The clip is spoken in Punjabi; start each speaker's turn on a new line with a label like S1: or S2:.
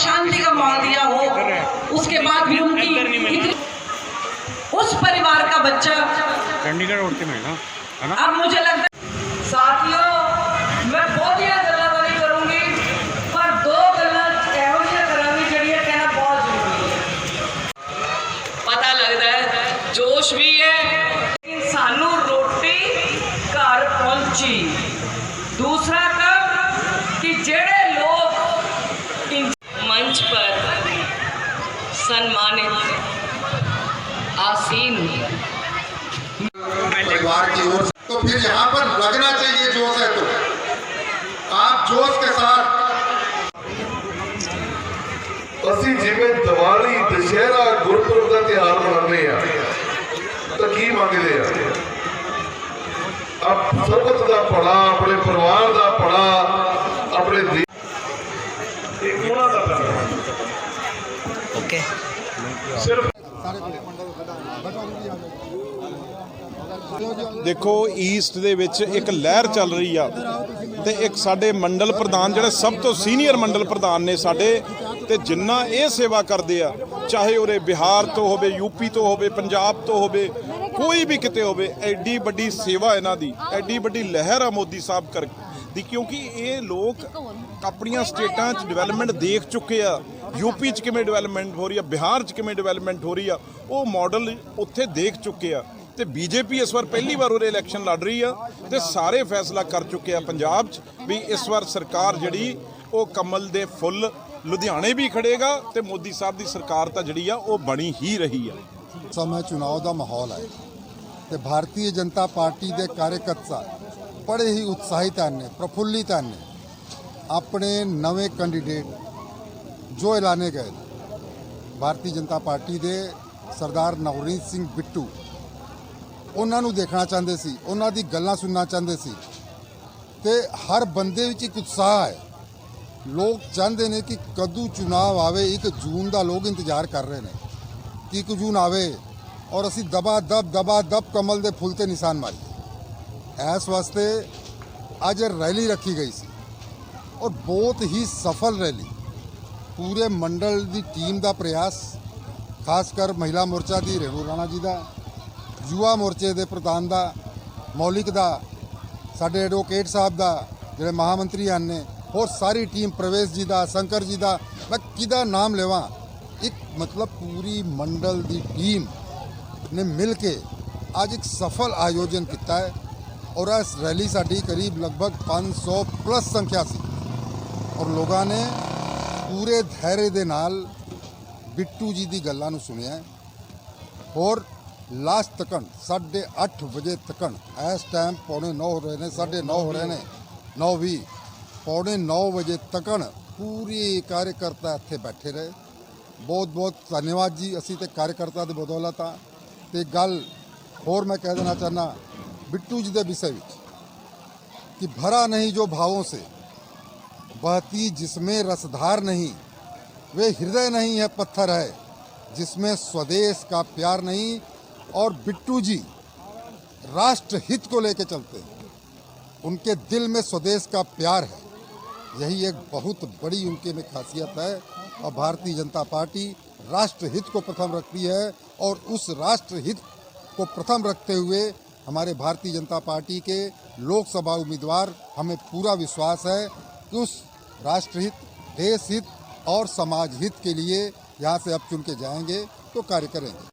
S1: शांति का माहौल दिया हो उसके बाद भी उनकी उस परिवार का बच्चा।
S2: चंडीगढ़ रोड में हाँ, ना?
S1: अब मुझे लगता है साथियों मैं बहुत ही गल्लाबाजी करूँगी पर दो गल्ला एवं करानी जड़ी कहना बहुत ज़रूरी है। पता लगता है जोश भी है सानू रोटी घर पहुँची। दूसरा कब कि जेड़े
S3: ਤਿਉਹਾਰ ਮਨਾਉਂਦੇ ਆ। ਤਾਂ ਕੀ ਮੰਗਦੇ ਆ? ਆਪ ਸਰਬਤ ਦਾ ਭਲਾ ਆਪਣੇ ਪਰਿਵਾਰ ਦਾ ਭਲਾ ਆਪਣੇ ਦੇ ਇਹ ਉਹਨਾਂ ਦਾ ਹੈ
S4: ओके
S3: ਸਿਰਫ
S5: ਦੇਖੋ ਈਸਟ ਦੇ ਵਿੱਚ ਇੱਕ ਲਹਿਰ ਚੱਲ ਰਹੀ ਆ ਤੇ ਇੱਕ ਸਾਡੇ ਮੰਡਲ ਪ੍ਰਧਾਨ ਜਿਹੜੇ ਸਭ ਤੋਂ ਸੀਨੀਅਰ ਮੰਡਲ ਪ੍ਰਧਾਨ ਨੇ ਸਾਡੇ ਤੇ ਜਿੰਨਾ ਇਹ ਸੇਵਾ ਕਰਦੇ ਆ ਚਾਹੇ ਉਹਦੇ ਬਿਹਾਰ ਤੋਂ ਹੋਵੇ, ਯੂਪੀ ਤੋਂ ਹੋਵੇ, ਪੰਜਾਬ ਤੋਂ ਹੋਵੇ, ਕੋਈ ਵੀ ਕਿਤੇ ਹੋਵੇ, ਐਡੀ ਵੱਡੀ ਸੇਵਾ ਇਹਨਾਂ ਦੀ, ਐਡੀ ਵੱਡੀ ਲਹਿਰ ਆ ਮੋਦੀ ਸਾਹਿਬ ਕਰ ਦੀ, ਕਿਉਂਕਿ ਇਹ ਲੋਕ ਆਪਣੀਆਂ ਸਟੇਟਾਂ 'ਚ ਡਿਵੈਲਪਮੈਂਟ ਦੇਖ ਚੁੱਕੇ ਆ, ਯੂਪੀ 'ਚ ਕਿਵੇਂ ਡਿਵੈਲਪਮੈਂਟ ਹੋ ਰਹੀ ਆ, ਬਿਹਾਰ 'ਚ ਕਿਵੇਂ ਡਿਵੈਲਪਮੈਂਟ ਹੋ ਰਹੀ ਆ, ਉਹ ਮਾਡਲ ਉੱਥੇ ਦੇਖ ਚੁੱਕੇ ਆ, ਤੇ ਬੀਜੇਪੀ ਇਸ ਵਾਰ ਪਹਿਲੀ ਵਾਰ ਉਹਦੇ ਇਲੈਕਸ਼ਨ ਲੜ ਰਹੀ ਆ, ਤੇ ਸਾਰੇ ਫੈਸਲਾ ਕਰ ਚੁੱਕੇ ਆ ਪੰਜਾਬ 'ਚ, ਵੀ ਇਸ ਵਾਰ ਸਰਕਾਰ ਜਿਹੜੀ ਉਹ ਕਮਲ ਦੇ ਫੁੱਲ ਲੁਧਿਆਣੇ ਵੀ ਖੜੇਗਾ ਤੇ ਮੋਦੀ ਸਾਹਿਬ ਦੀ ਸਰਕਾਰ ਤਾਂ ਜਿਹੜੀ ਆ, ਉਹ ਬਣੀ ਹੀ ਰਹੀ ਆ
S6: ਸਮੇਂ ਚੁਣਾਵ ਦਾ ਮਾਹੌਲ ਹੈ ਤੇ ਭਾਰਤੀ ਜਨਤਾ ਪਾਰਟੀ ਦੇ ਕਾਰਜਕਰਤਾ ਬੜੇ ਹੀ ਉਤਸ਼ਾਹਿਤ ਹਨ, ਪ੍ਰਫੁੱਲਿਤ ਹਨ ਆਪਣੇ ਨਵੇਂ ਕੈਂਡੀਡੇਟ ਜੋ ਐਲਾਨੇ ਗਏ ਨੇ। ਭਾਰਤੀ ਜਨਤਾ ਪਾਰਟੀ ਦੇ ਸਰਦਾਰ ਨਵਰੀਤ ਸਿੰਘ ਬਿੱਟੂ, ਉਹਨਾਂ ਨੂੰ ਦੇਖਣਾ ਚਾਹੁੰਦੇ ਸੀ, ਉਹਨਾਂ ਦੀ ਗੱਲਾਂ ਸੁਣਨਾ ਚਾਹੁੰਦੇ ਸੀ ਤੇ ਹਰ ਬੰਦੇ ਵਿੱਚ ਇੱਕ ਉਤਸ਼ਾਹ ਹੈ ਲੋਕ ਚਾਹੁੰਦੇ ਨੇ ਕਿ ਕਦੋਂ ਚੁਣਾਵ ਆਵੇ 1 ਜੂਨ ਦਾ ਲੋਕ ਇੰਤਜ਼ਾਰ ਕਰ ਰਹੇ ਨੇ ਕਿ 1 ਜੂਨ ਆਵੇ ਔਰ ਅਸੀਂ ਦਬਾ ਦਬ ਦਬਾ ਦਬ ਕਮਲ ਦੇ ਫੁੱਲ ਤੇ ਨਿਸ਼ਾਨ ਮਾਰੀਏ। ਇਸ ਵਾਸਤੇ ਅੱਜ ਰੈਲੀ ਰੱਖੀ ਗਈ ਸੀ ਔਰ ਬਹੁਤ ਹੀ ਸਫਲ ਰੈਲੀ। ਪੂਰੇ ਮੰਡਲ ਦੀ ਟੀਮ ਦਾ ਪ੍ਰਯਾਸ, ਖਾਸ ਕਰ ਮਹਿਲਾ ਮੋਰਚਾ ਦੀ ਰੇਣੂ ਰਾਣਾ ਜੀ ਦਾ, ਯੁਵਾ ਮੋਰਚੇ ਦੇ ਪ੍ਰਧਾਨ ਦਾ, ਮੌਲਿਕ ਦਾ, ਸਾਡੇ ਐਡਵੋਕੇਟ ਸਾਹਿਬ ਦਾ, ਜਿਹੜੇ ਮਹਾਮੰਤਰੀ ਹਨ ਨੇ ਹੋਰ ਸਾਰੀ ਟੀਮ ਪ੍ਰਵੇਸ਼ ਜੀ ਦਾ, ਸ਼ੰਕਰ ਜੀ ਦਾ, ਮੈਂ ਕਿਹਦਾ ਨਾਮ ਲਵਾਂ? ਇੱਕ ਮਤਲਬ ਪੂਰੀ ਮੰਡਲ ਦੀ ਟੀਮ ਨੇ ਮਿਲ ਕੇ ਅੱਜ ਇੱਕ ਸਫਲ ਆਯੋਜਨ ਕੀਤਾ ਹੈ ਔਰ ਇਸ ਰੈਲੀ ਸਾਡੀ ਕਰੀਬ ਲਗਭਗ 500 ਪਲੱਸ ਸੰਖਿਆ ਸੀ। ਔਰ ਲੋਕਾਂ ਨੇ ਪੂਰੇ ਧੈर्य ਦੇ ਨਾਲ ਬਿੱਟੂ ਜੀ ਦੀ ਗੱਲਾਂ ਨੂੰ ਸੁਣਿਆ ਹੈ। ਔਰ ਲਾਸਟ ਤੱਕਣ 8:30 ਵਜੇ ਤੱਕਣ, ਇਸ ਟਾਈਮ ਪੌਣੇ 9 ਹੋ ਰਹੇ ਨੇ 9:30 ਹੋ ਰਹੇ ਨੇ 9:20 ਪੌਣੇ 9 ਵਜੇ ਤੱਕਣ ਪੂਰੀ ਕਾਰਜਕਰਤਾ ਇੱਥੇ ਬੈਠੇ ਰਹੇ ਬਹੁਤ ਬਹੁਤ ਧੰਨਵਾਦ ਜੀ ਅਸੀਂ ਤੇ ਕਾਰਜਕਰਤਾ ਦੇ ਬਦੌਲਤ ਆ ਤੇ ਗੱਲ ਹੋਰ ਮੈਂ ਕਹਿ ਦੇਣਾ ਚਾਹਨਾ ਬਿੱਟੂ ਜੀ ਦੇ ਵਿਸ਼ੇ ਵਿੱਚ कि भरा नहीं जो भावों से बहती जिसमें रसधार नहीं वे हृदय नहीं है पत्थर है जिसमें स्वदेश का प्यार नहीं और बिट्टू जी राष्ट्र हित को लेके चलते हैं उनके दिल में स्वदेश का प्यार है यही एक बहुत बड़ी उनके में खासियत है। और भारतीय जनता पार्टी राष्ट्र हित को प्रथम रखती है और उस राष्ट्र हित को प्रथम रखते हुए हमारे भारतीय जनता पार्टी के लोकसभा उम्मीदवार, हमें पूरा विश्वास है कि उस राष्ट्रहित देश हित और समाज हित के लिए यहाँ से अब चुन के जाएँगे तो कार्य करेंगे।